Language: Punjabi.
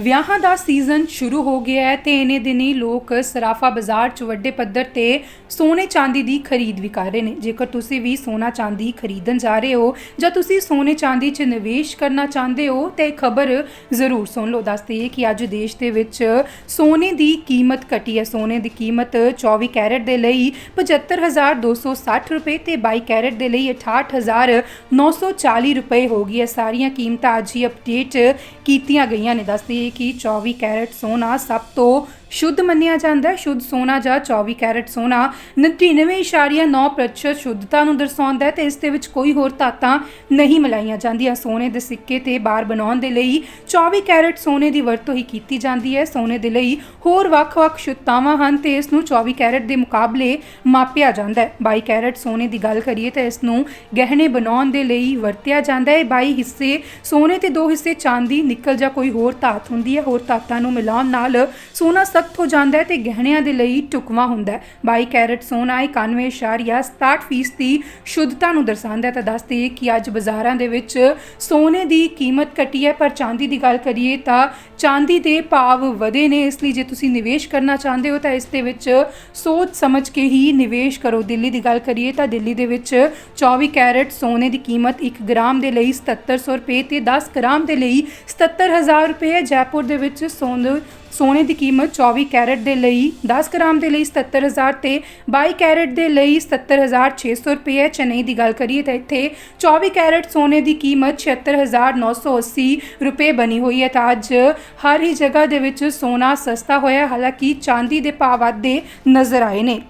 ਵਿਆਹਾਂ ਦਾ ਸੀਜ਼ਨ ਸ਼ੁਰੂ ਹੋ ਗਿਆ ਹੈ ਤੇ ਇਹਨੇ ਦਿਨੀ ਲੋਕ ਸਰਾਫਾ ਬਾਜ਼ਾਰ 'ਚ ਵੱਡੇ ਪੱਧਰ ਤੇ ਸੋਨੇ ਚਾਂਦੀ ਦੀ ਖਰੀਦ ਵੀ ਕਰ ਰਹੇ ਨੇ। ਜੇਕਰ ਤੁਸੀਂ ਵੀ ਸੋਨਾ ਚਾਂਦੀ ਖਰੀਦਣ ਜਾ ਰਹੇ ਹੋ ਜਾਂ ਤੁਸੀਂ ਸੋਨੇ ਚਾਂਦੀ 'ਚ ਨਿਵੇਸ਼ ਕਰਨਾ ਚਾਹੁੰਦੇ ਹੋ ਤੇ ਇਹ ਖਬਰ ਜ਼ਰੂਰ ਸੁਣ ਲਓ। ਦੱਸਦੇ ਕਿ ਅੱਜ ਦੇਸ਼ ਦੇ ਵਿੱਚ ਸੋਨੇ ਦੀ ਕੀਮਤ ਘਟੀ ਹੈ। ਸੋਨੇ ਦੀ ਕੀਮਤ 24 ਕੈਰਟ ਦੇ ਲਈ 75260 ਰੁਪਏ ਤੇ 22 ਕੈਰਟ ਦੇ ਲਈ 68940 ਰੁਪਏ ਹੋ ਗਈ ਹੈ। ਸਾਰੀਆਂ ਕੀਮਤਾਂ ਅੱਜ ਹੀ ਅਪਡੇਟ ਕੀਤੀਆਂ ਗਈਆਂ ਨੇ। ਦੱਸਦੇ ਕਿ 24 ਕੈਰਟ ਸੋਨਾ ਸਭ ਤੋਂ ਸ਼ੁੱਧ ਮੰਨਿਆ ਜਾਂਦਾ ਹੈ? ਸ਼ੁੱਧ ਸੋਨਾ ਜਾਂ 24 ਕੈਰਟ ਸੋਨਾ 99.9% ਸ਼ੁੱਧਤਾ ਨੂੰ ਦਰਸਾਉਂਦਾ ਹੈ ਤੇ ਇਸ ਦੇ ਵਿੱਚ ਕੋਈ ਹੋਰ ਧਾਤਾਂ ਨਹੀਂ ਮਿਲਾਈਆਂ ਜਾਂਦੀਆਂ। ਸੋਨੇ ਦੇ ਸਿੱਕੇ ਤੇ ਬਾਰ ਬਣਾਉਣ ਦੇ ਲਈ 24 ਕੈਰਟ ਸੋਨੇ ਦੀ ਵਰਤੋਂ ਹੀ ਕੀਤੀ ਜਾਂਦੀ ਹੈ। ਸੋਨੇ ਦੇ ਲਈ ਹੋਰ ਵੱਖ-ਵੱਖ ਸ਼ੁੱਧਤਾਵਾਂ ਹਨ ਤੇ ਇਸ ਨੂੰ 24 ਕੈਰਟ ਦੇ ਮੁਕਾਬਲੇ ਮਾਪਿਆ ਜਾਂਦਾ ਹੈ। 22 ਕੈਰਟ ਸੋਨੇ ਦੀ ਗੱਲ ਕਰੀਏ ਤਾਂ ਇਸ ਨੂੰ ਗਹਿਣੇ ਬਣਾਉਣ ਦੇ ਲਈ ਵਰਤਿਆ ਜਾਂਦਾ ਹੈ। 22 ਹਿੱਸੇ ਸੋਨੇ ਤੇ ਦੋ ਹਿੱਸੇ ਚਾਂਦੀ, ਨਿਕਲ ਜਾਂ ਕੋਈ ਹੋਰ ਧਾਤ ਹੁੰਦੀ ਹੈ, ਹੋਰ ਧਾਤਾਂ ਨੂੰ ਮਿਲਾਉਣ ਨਾਲ ਸੋਨਾ ਸਖਤ ਹੋ ਜਾਂਦਾ ਹੈ ਤੇ ਗਹਿਣਿਆਂ ਦੇ ਲਈ ਟੁਕਵਾ ਹੁੰਦਾ ਹੈ। 22 ਕੈਰਟ ਸੋਨਾ 91.67% ਦੀ ਸ਼ੁੱਧਤਾ ਨੂੰ ਦਰਸਾਉਂਦਾ ਹੈ। ਤਾਂ ਦੱਸਦੇ ਕਿ ਅੱਜ ਬਾਜ਼ਾਰਾਂ ਦੇ ਵਿੱਚ ਸੋਨੇ ਦੀ ਕੀਮਤ ਘਟੀ ਹੈ, ਪਰ ਚਾਂਦੀ ਦੀ ਗੱਲ ਕਰੀਏ ਤਾਂ ਚਾਂਦੀ ਦੇ ਭਾਵ ਵਧੇ ਨੇ। ਇਸ ਲਈ ਜੇ ਤੁਸੀਂ ਨਿਵੇਸ਼ ਕਰਨਾ ਚਾਹੁੰਦੇ ਹੋ ਤਾਂ ਇਸ ਦੇ ਵਿੱਚ ਸੋਚ ਸਮਝ ਕੇ ਹੀ ਨਿਵੇਸ਼ ਕਰੋ। ਦਿੱਲੀ ਦੀ ਗੱਲ ਕਰੀਏ ਤਾਂ ਦਿੱਲੀ ਦੇ ਵਿੱਚ 24 ਕੈਰਟ ਸੋਨੇ ਦੀ ਕੀਮਤ 1 ਗ੍ਰਾਮ ਦੇ ਲਈ 7700 ਰੁਪਏ ਤੇ 10 ਗ੍ਰਾਮ ਦੇ ਲਈ 77000 ਰੁਪਏ ਹੈ। ਜੈਪੁਰ ਦੇ ਵਿੱਚ ਸੋਨ ਸੋਨੇ ਦੀ ਕੀਮਤ 24 ਕੈਰਟ ਦੇ ਲਈ 10 ਗ੍ਰਾਮ ਦੇ ਲਈ 77000 ਤੇ 22 ਕੈਰਟ ਦੇ ਲਈ 77600 ਰੁਪਏ ਹੈ। ਚੇਨਈ ਦੀ ਗੱਲ ਕਰੀਏ ਤਾਂ ਇੱਥੇ 24 ਕੈਰਟ ਸੋਨੇ ਦੀ ਕੀਮਤ 76980 ਰੁਪਏ ਬਣੀ ਹੋਈ ਹੈ ਤਾਂ ਅੱਜ ਹਰ ਹੀ ਜਗ੍ਹਾ ਦੇ ਵਿੱਚ ਸੋਨਾ ਸਸਤਾ ਹੋਇਆ ਹਾਲਾਂਕਿ ਚਾਂਦੀ ਦੇ ਭਾਅ ਵਾਧੇ ਨਜ਼ਰ ਆਏ ਨੇ।